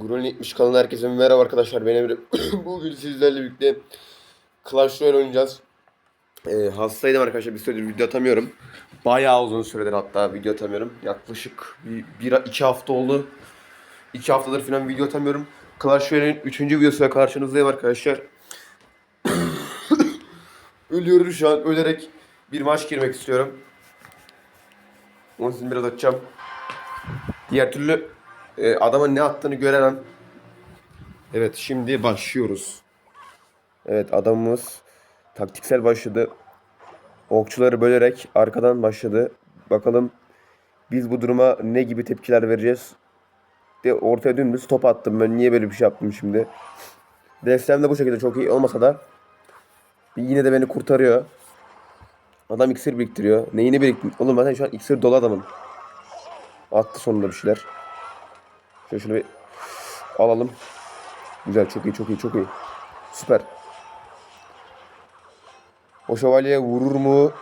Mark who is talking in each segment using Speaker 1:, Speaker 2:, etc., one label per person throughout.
Speaker 1: Grolin 70 kanalına herkese merhaba arkadaşlar. Ben Emre. Bugün sizlerle birlikte Clash Royale oynayacağız. Ee, hastaydım arkadaşlar. Bir süredir video atamıyorum. Bayağı uzun süredir hatta video atamıyorum. Yaklaşık bir, bir iki hafta oldu. İki haftadır falan video atamıyorum. Clash Royale'in 3. videosuyla karşınızdayım arkadaşlar. Ölüyoruz şu an. Ölerek bir maç girmek istiyorum. Onu sizin biraz açacağım. Diğer türlü e, adamın ne attığını gören an. Evet şimdi başlıyoruz. Evet adamımız taktiksel başladı. Okçuları bölerek arkadan başladı. Bakalım biz bu duruma ne gibi tepkiler vereceğiz. De ortaya dümdüz top attım ben. Niye böyle bir şey yaptım şimdi? Destem de bu şekilde çok iyi olmasa da yine de beni kurtarıyor. Adam iksir biriktiriyor. Neyini biriktiriyor? Oğlum zaten şu an iksir dolu adamın. Attı sonunda bir şeyler. Şöyle şunu bir alalım. Güzel çok iyi çok iyi çok iyi. Süper. O şövalye vurur mu?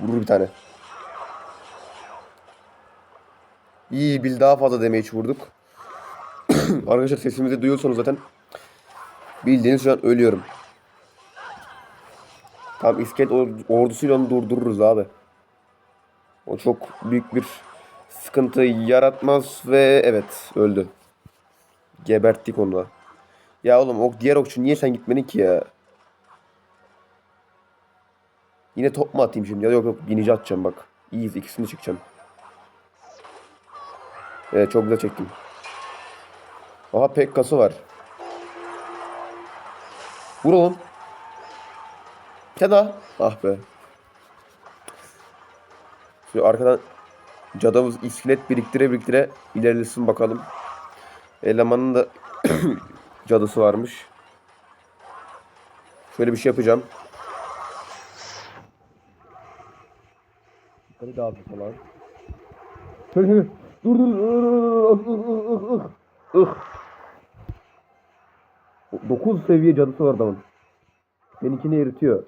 Speaker 1: Vurur bir tane. İyi bil daha fazla damage vurduk. Arkadaşlar sesimizi duyuyorsanız zaten bildiğiniz şu an ölüyorum. Tam iskelet or- ordusuyla onu durdururuz abi. O çok büyük bir sıkıntı yaratmaz ve evet öldü. Geberttik onu da. Ya oğlum o diğer okçu niye sen gitmedin ki ya? Yine top mu atayım şimdi? Yok yok binici atacağım bak. İyiyiz ikisini çekeceğim. Evet çok güzel çektim. Aha Pekka'sı var. Vur oğlum. Bir daha. Ah be. Şöyle arkadan cadamız iskelet biriktire biriktire ilerlesin bakalım. Elemanın da cadısı varmış. Şöyle bir şey yapacağım. Yukarı da abi falan. Şöyle şöyle. Dur dur. ih, ih. 9 seviye cadısı var adamın. Benimkini eritiyor.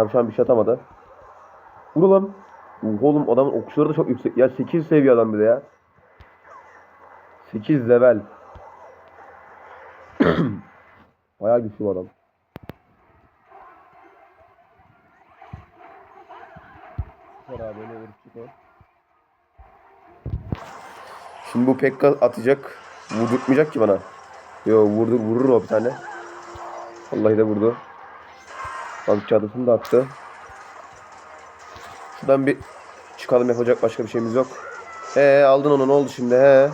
Speaker 1: Tam şu an bir şey atamadı. Vur ulan. Uh, oğlum adamın okçuları da çok yüksek. Ya 8 seviye adam bir de ya. 8 level. Bayağı güçlü adam. Şimdi bu Pekka atacak. Vurdurtmayacak ki bana. Yo vurdur vurur o bir tane. Vallahi de vurdu. Bak cadısını da attı. Şuradan bir çıkalım yapacak başka bir şeyimiz yok. He aldın onu ne oldu şimdi he?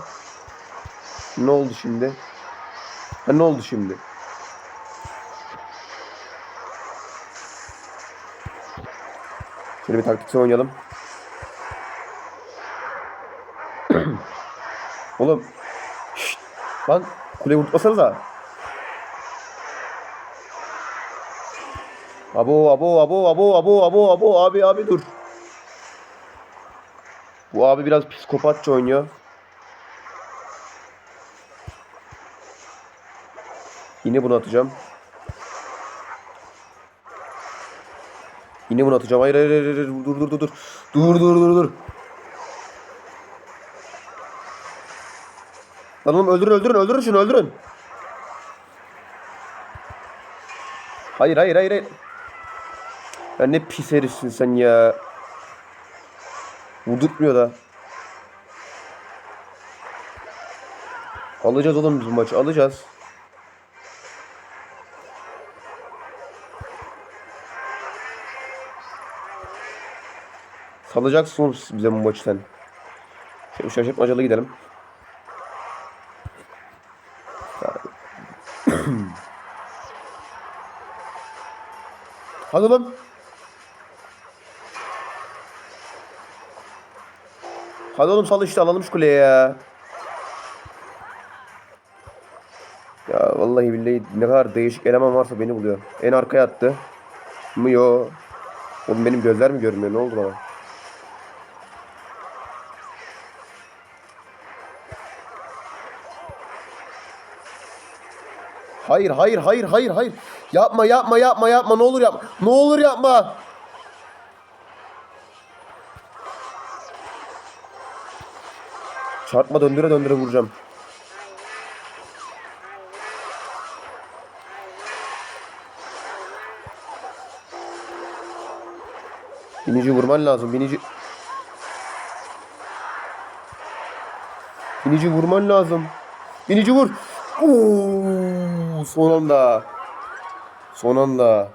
Speaker 1: Ne oldu şimdi? Ha ne oldu şimdi? Şöyle bir taktiksel oynayalım. Oğlum. Şşt. Lan kuleye vurtmasanıza. Abo abo abo abo abo abo abo abi abi dur. Bu abi biraz psikopatça oynuyor. Yine bunu atacağım. Yine bunu atacağım. Hayır hayır hayır. hayır. Dur dur dur dur. Dur dur dur dur. Lan oğlum öldürün öldürün öldürün şunu öldürün. Hayır hayır hayır hayır. Ya ne pis herifsin sen ya. Vurdurtmuyor da. Alacağız oğlum biz bu maçı alacağız. Salacaksın oğlum siz bize bu maçtan. Şöyle şaşırtmacalı gidelim. Hadi lan. Hadi oğlum sal işte alalım şu kuleye ya. Ya vallahi billahi ne kadar değişik eleman varsa beni buluyor. En arkaya attı. Mı yo. Oğlum benim gözler mi görmüyor? Ne oldu bana? Hayır hayır hayır hayır hayır. Yapma yapma yapma yapma ne olur yapma. Ne olur yapma. Çarpma döndüre döndüre vuracağım. Binici vurman lazım. Binici... Binici vurman lazım. Binici vur. Oo, son anda. Son anda.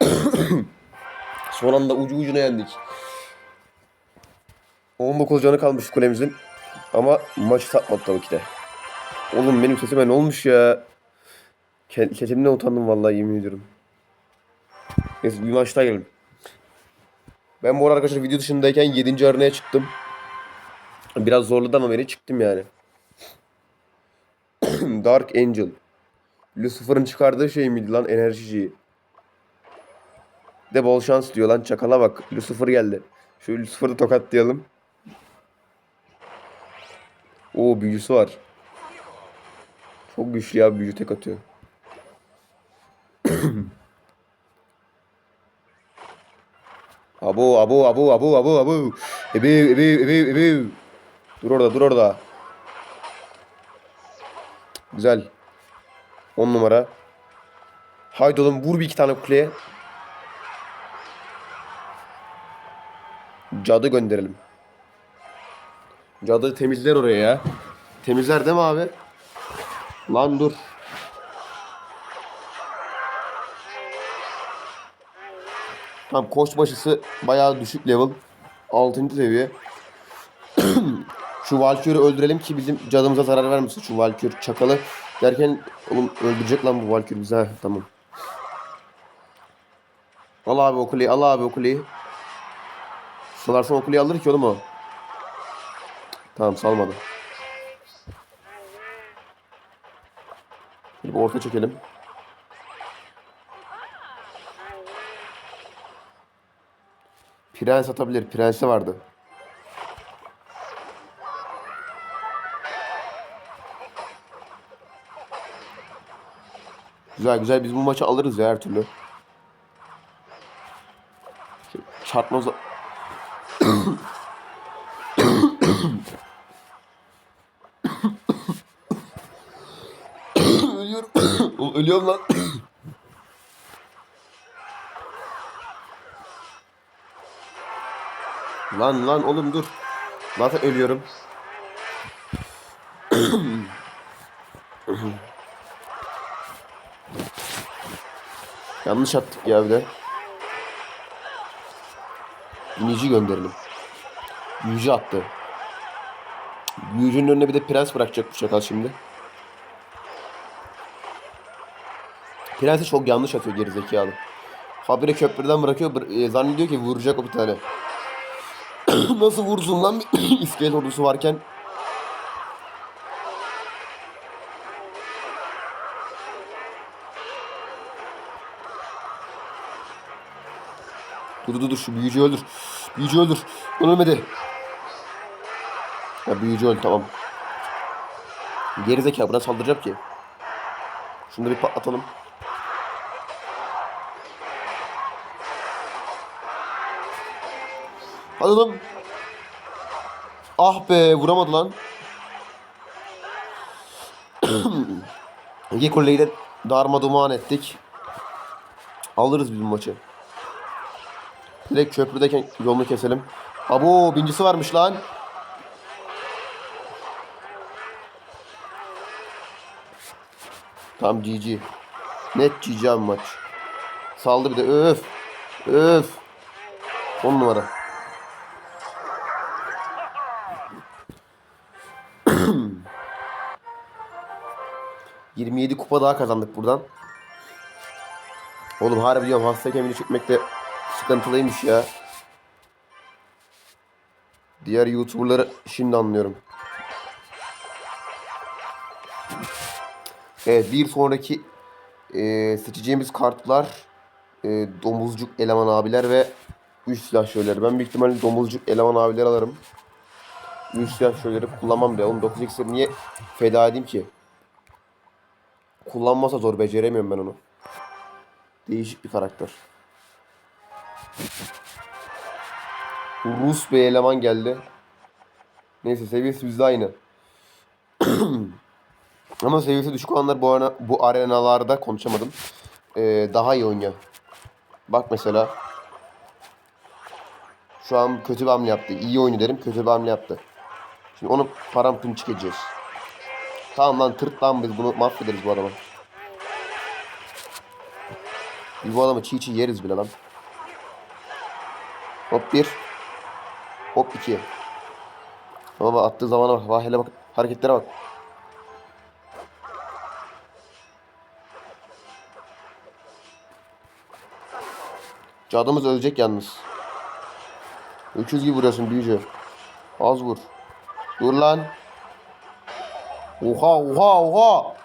Speaker 1: son anda ucu ucuna yendik. 19 canı kalmış kulemizin. Ama maçı satmadı tabii ki de. Oğlum benim sesime ne olmuş ya? Sesimden utandım vallahi yemin ediyorum. Neyse bir maç daha. Ben bu arada arkadaşlar video dışındayken 7. arenaya çıktım. Biraz zorladı ama beni çıktım yani. Dark Angel. Lucifer'ın çıkardığı şey miydi lan enerjici? Bir de bol şans diyor lan çakala bak. Lucifer geldi. Şu Lucifer'ı tokatlayalım. Oo büyücüsü var. Çok güçlü ya büyücü tek atıyor. abo abo abo abo abo abo. Ebe ebe ebe ebe. Dur orada dur orada. Güzel. 10 numara. Haydi oğlum vur bir iki tane kuleye. Cadı gönderelim. Cadı temizler oraya ya. Temizler değil mi abi? Lan dur. Tamam koç başısı bayağı düşük level. 6. seviye. Şu Valkyr'ü öldürelim ki bizim cadımıza zarar vermesin şu Valkyr çakalı. Derken oğlum öldürecek lan bu Valkyr bizi tamam. Al abi o kuleyi al abi o kuleyi. Salarsan o alır ki oğlum o. Tamam salmadı. Bir orta çekelim. Prens atabilir. Prensi vardı. Güzel güzel biz bu maçı alırız ya her türlü. Çarpma Ölüyorum. Ölüyorum lan. lan lan oğlum dur. Zaten ölüyorum. Yanlış attık ya bir de. Binici gönderelim. Büyücü attı. Büyücünün önüne bir de prens bırakacak bu çakal şimdi. Prensi çok yanlış atıyor gerizekalı. Habire köprüden bırakıyor. bır- e, zannediyor ki vuracak o bir tane. Nasıl vursun lan iskelet ordusu varken. Dur dur dur şu büyücü öldür. Büyücü öldür. Ölmedi. Ya büyücü öldü tamam. Gerizekalı buna saldıracak ki. Şunu da bir patlatalım. Hadi lan. Ah be vuramadı lan. İki kuleyi de darma duman ettik. Alırız biz bu maçı. Direkt köprüdeyken yolunu keselim. Abo bincisi varmış lan. Tam GG. Net GG maç. Saldı bir de öf. Öf. 10 numara. ...27 kupa daha kazandık buradan. Oğlum harbi diyorum hastayken video çekmek de sıkıntılıymış ya. Diğer YouTuber'ları şimdi anlıyorum. Evet bir sonraki e, seçeceğimiz kartlar e, domuzcuk eleman abiler ve üç silah şöyleri. Ben büyük ihtimalle domuzcuk eleman abileri alırım. Üç silah şöyleri kullanmam be. Oğlum 9 iksir niye feda edeyim ki? Kullanmasa zor beceremiyorum ben onu. Değişik bir karakter. Rus bir eleman geldi. Neyse seviyesi bizde aynı. Ama seviyesi düşük olanlar bu, arena, bu arenalarda konuşamadım. Ee, daha iyi oynuyor. Bak mesela. Şu an kötü bir hamle yaptı. İyi oyunu derim kötü bir hamle yaptı. Şimdi onu param pinçik edeceğiz. Tamam lan tırt lan biz bunu mahvederiz bu adamı. Biz bu adamı çiğ çiğ yeriz bile lan. Hop bir. Hop iki. Baba attığı zamana bak. Bak hele bak. Hareketlere bak. Cadımız ölecek yalnız. Öküz gibi vuruyorsun büyücü. Az vur. Dur lan. Oha oha oha.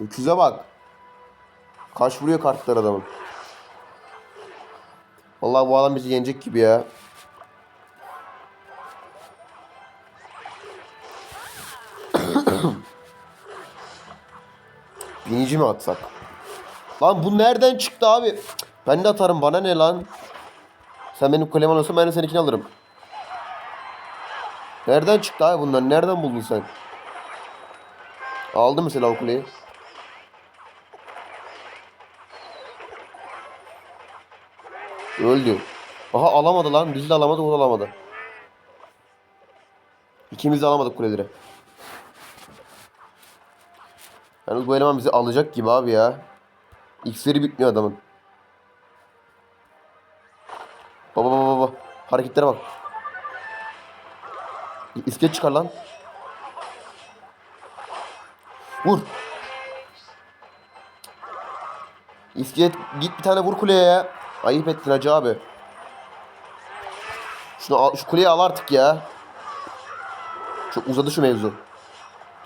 Speaker 1: Öküze bak. Kaç vuruyor kartlar adamın. Vallahi bu adam bizi yenecek gibi ya. Binici mi atsak? Lan bu nereden çıktı abi? Ben de atarım bana ne lan? Sen benim kulemi alırsan ben de seninkini alırım. Nereden çıktı abi bunlar? Nereden buldun sen? Aldı mesela o kuleyi. Öldü. Aha alamadı lan. Biz de alamadı, o da alamadı. İkimiz de alamadık kuleleri. Yalnız bu eleman bizi alacak gibi abi ya. X'leri bitmiyor adamın. Baba baba baba. Hareketlere bak. İskelet çıkar lan. Vur. İskelet git bir tane vur kuleye ya. Ayıp ettin hacı abi. Şunu al, şu kuleyi al artık ya. Çok uzadı şu mevzu.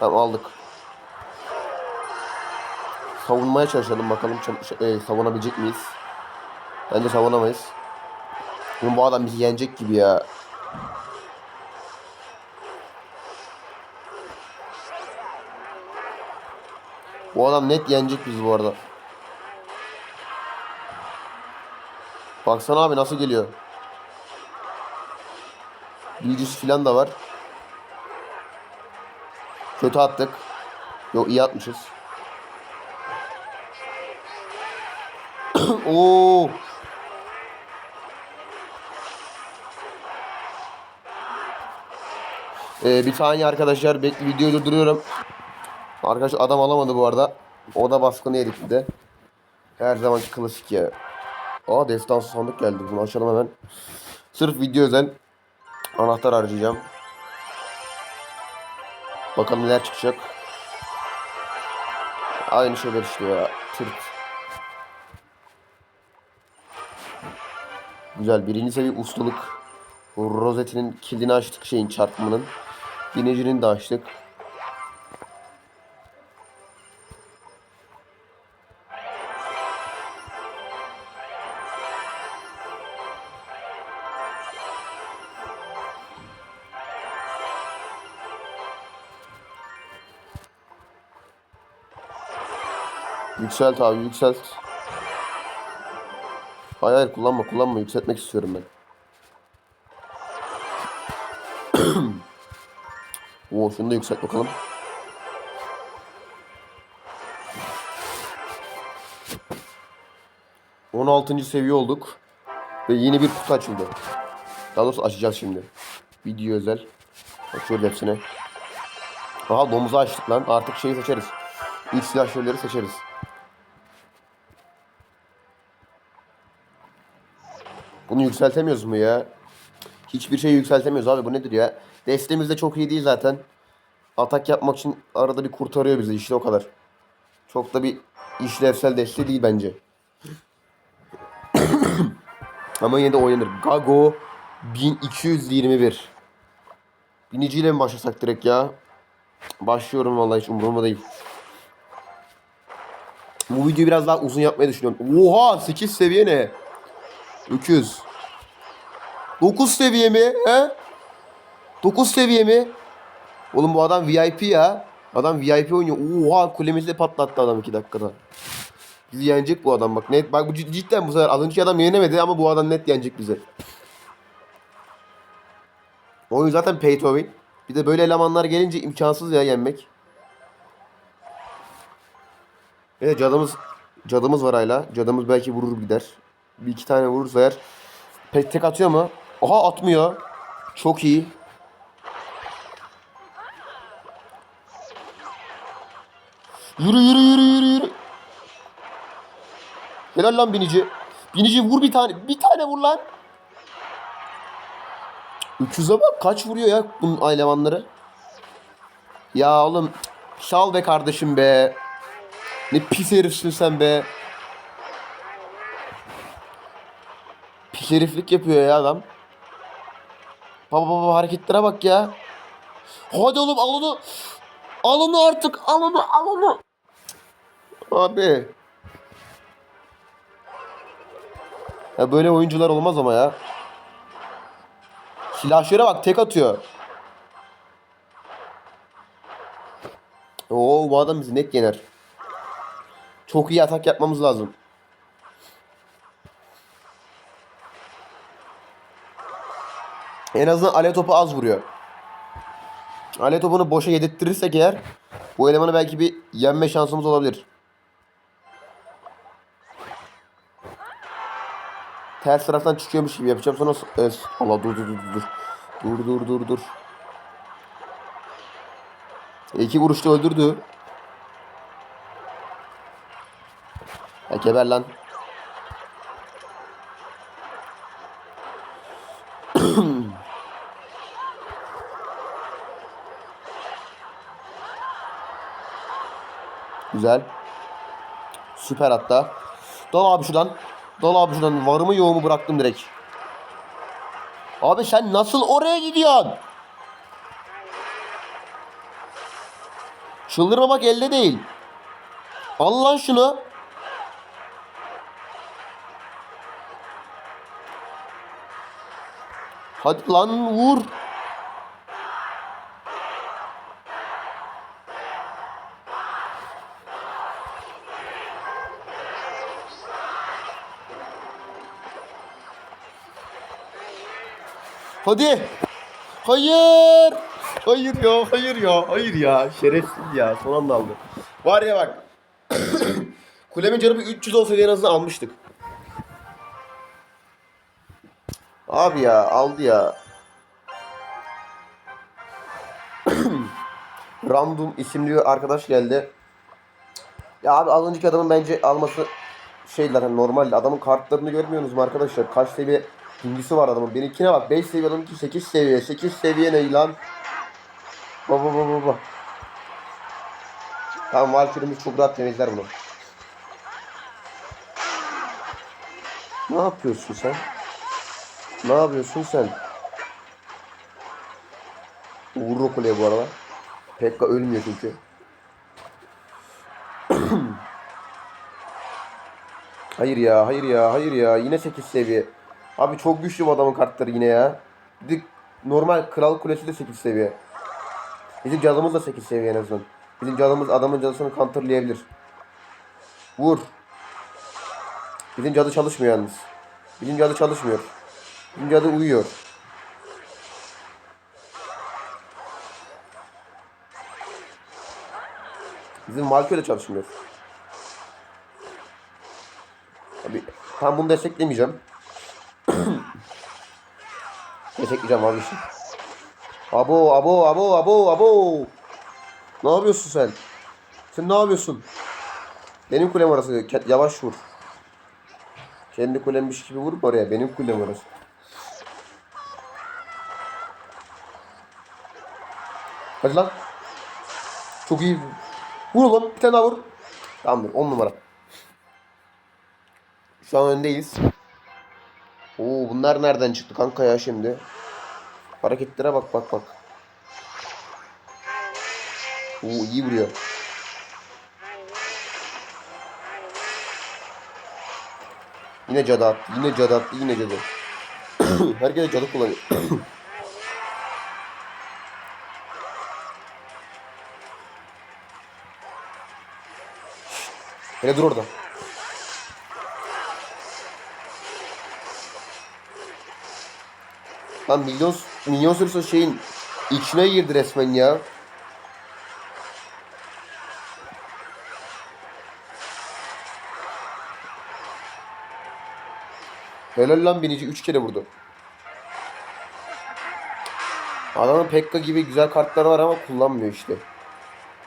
Speaker 1: Tamam aldık. Savunmaya çalışalım bakalım çal- e, savunabilecek miyiz? Bence savunamayız. Oğlum bu adam bizi yenecek gibi ya. Bu adam net yenecek bizi bu arada. Baksana abi nasıl geliyor. Büyücüsü falan da var. Kötü attık. Yok iyi atmışız. Oo. Ee, bir saniye arkadaşlar videoyu durduruyorum. Arkadaş adam alamadı bu arada. O da baskını yedik bir de. Her zamanki klasik ya. Aa destansı sandık geldi. Bunu açalım hemen. Sırf video özel anahtar harcayacağım. Bakalım neler çıkacak. Aynı şeyler işte ya. Tırt. Güzel. Birinci seviye ustalık. Rozetinin kilidini açtık şeyin çarpımının. Binicinin de açtık. Yükselt abi yükselt. Hayır hayır kullanma kullanma yükseltmek istiyorum ben. Oo şunu da yükselt bakalım. On altıncı seviye olduk. Ve yeni bir kutu açıldı. Daha doğrusu açacağız şimdi. Video özel. Açıyoruz hepsini. Aha domuzu açtık lan. Artık şeyi seçeriz. İlk silahşörleri seçeriz. Bunu yükseltemiyoruz mu ya? Hiçbir şey yükseltemiyoruz abi. Bu nedir ya? Destemiz de çok iyi değil zaten. Atak yapmak için arada bir kurtarıyor bizi işte o kadar. Çok da bir işlevsel deste değil bence. Ama yine de oynanır. Gago 1221. Biniciyle mi başlasak direkt ya? Başlıyorum vallahi hiç umurumda değil. Bu videoyu biraz daha uzun yapmayı düşünüyorum. Oha 8 seviye ne? Öküz. 9 seviye mi? He? 9 seviye mi? Oğlum bu adam VIP ya. Adam VIP oynuyor. Oha kulemizi patlattı adam 2 dakikada. Bizi yenecek bu adam bak. Net bak bu cid- cidden bu sefer az önceki adam yenemedi ama bu adam net yenecek bizi. Oyun zaten pay to win. Bir de böyle elemanlar gelince imkansız ya yenmek. Ve cadımız cadımız var hala. Cadımız belki vurur gider. Bir iki tane vurursa eğer. Pek tek atıyor mu? Aha atmıyor. Çok iyi. Yürü yürü yürü yürü yürü. Helal lan binici. Binici vur bir tane. Bir tane vur lan. 300'e bak kaç vuruyor ya bunun elemanları. Ya oğlum sal be kardeşim be. Ne pis herifsin sen be. Pis heriflik yapıyor ya adam. Baba baba hareketlere bak ya. Hadi oğlum al onu. Al onu artık. Al onu al onu. Abi. Ya böyle oyuncular olmaz ama ya. Silahşöre bak tek atıyor. Oo bu adam bizi net yener. Çok iyi atak yapmamız lazım. En azından alev topu az vuruyor. Alev topunu boşa yedirttirirsek eğer bu elemanı belki bir yenme şansımız olabilir. Ters taraftan çıkıyormuş gibi yapacağım sonra evet. Allah dur dur dur dur. Dur dur dur dur. İki vuruşta öldürdü. Ya geber lan. Güzel. Süper hatta. Dal abi şuradan. Dal abi şuradan. Varımı yoğumu bıraktım direkt. Abi sen nasıl oraya gidiyorsun? Çıldırmamak elde değil. Al lan şunu. Hadi lan vur. Hadi. Hayır. Hayır ya, hayır ya, hayır ya. Şerefsiz ya, son anda aldı. Var ya bak. Kulemin canı bir 300 olsaydı en azından almıştık. Abi ya, aldı ya. Random isimli bir arkadaş geldi. Ya abi az önceki adamın bence alması şey zaten normal. Adamın kartlarını görmüyorsunuz mu arkadaşlar? Kaç seviye pingisi var adamın. Benimkine bak 5 seviye adamınki 8 seviye. 8 seviye ne lan? Baba baba baba. Tamam Valkyrie'miz çok rahat temizler bunu. Ne yapıyorsun sen? Ne yapıyorsun sen? Vurur o kuleye bu arada. Pekka ölmüyor çünkü. hayır ya, hayır ya, hayır ya. Yine 8 seviye. Abi çok güçlü bu adamın kartları yine ya. Bir de normal kral kulesi de 8 seviye. Bizim cadımız da 8 seviye en azından. Bizim cadımız adamın cadısını counterlayabilir. Vur. Bizim cadı çalışmıyor yalnız. Bizim cadı çalışmıyor. Bizim cadı uyuyor. Bizim Valkyrie de çalışmıyor. Abi tam bunu desteklemeyeceğim. Destekleyeceğim vazgeçtim. Abo abo abo abo abo. Ne yapıyorsun sen? Sen ne yapıyorsun? Benim kulem orası. Yavaş vur. Kendi kulemmiş gibi vurup oraya. Benim kulem orası. Hadi lan. Çok iyi. Vur oğlum. Bir tane daha vur. Tamamdır. 10 numara. Şu an öndeyiz. Oo bunlar nereden çıktı kanka ya şimdi? Hareketlere bak bak bak. Oo iyi vuruyor. Yine cadı attı. Yine cadı attı. Yine cadı. Herkes cadı kullanıyor. Hele dur orada. Lan milyon minyon sürüsü şeyin içine girdi resmen ya. Helal lan binici 3 kere vurdu. Adamın Pekka gibi güzel kartları var ama kullanmıyor işte.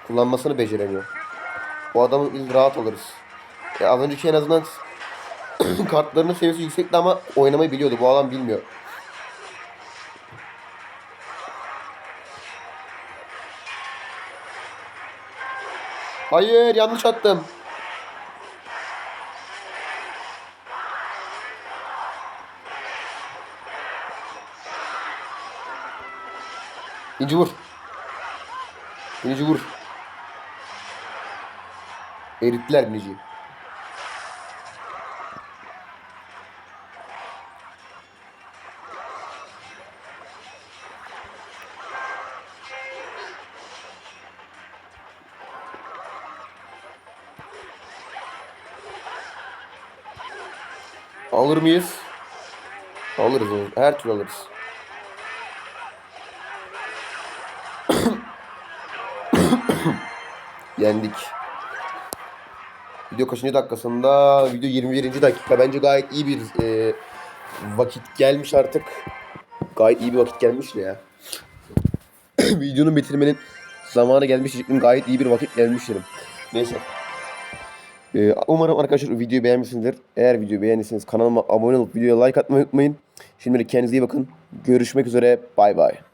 Speaker 1: Kullanmasını beceremiyor. Bu adamı biz rahat alırız. Ya az önceki en azından kartlarının seviyesi yüksekti ama oynamayı biliyordu. Bu adam bilmiyor. Hayır yanlış attım. İnci vur. İnci vur. Erittiler Binici'yi. Alır mıyız? Alırız oğlum. Her türlü alırız. Yendik. Video kaçıncı dakikasında? Video 21. dakika. Bence gayet iyi bir e, vakit gelmiş artık. Gayet iyi bir vakit gelmiş ya. Videonun bitirmenin zamanı gelmiş. Gayet iyi bir vakit gelmiş dedim. Neyse. Ee, umarım arkadaşlar videoyu beğenmişsinizdir. Eğer videoyu beğendiyseniz kanalıma abone olup videoya like atmayı unutmayın. Şimdilik kendinize iyi bakın. Görüşmek üzere. Bay bay.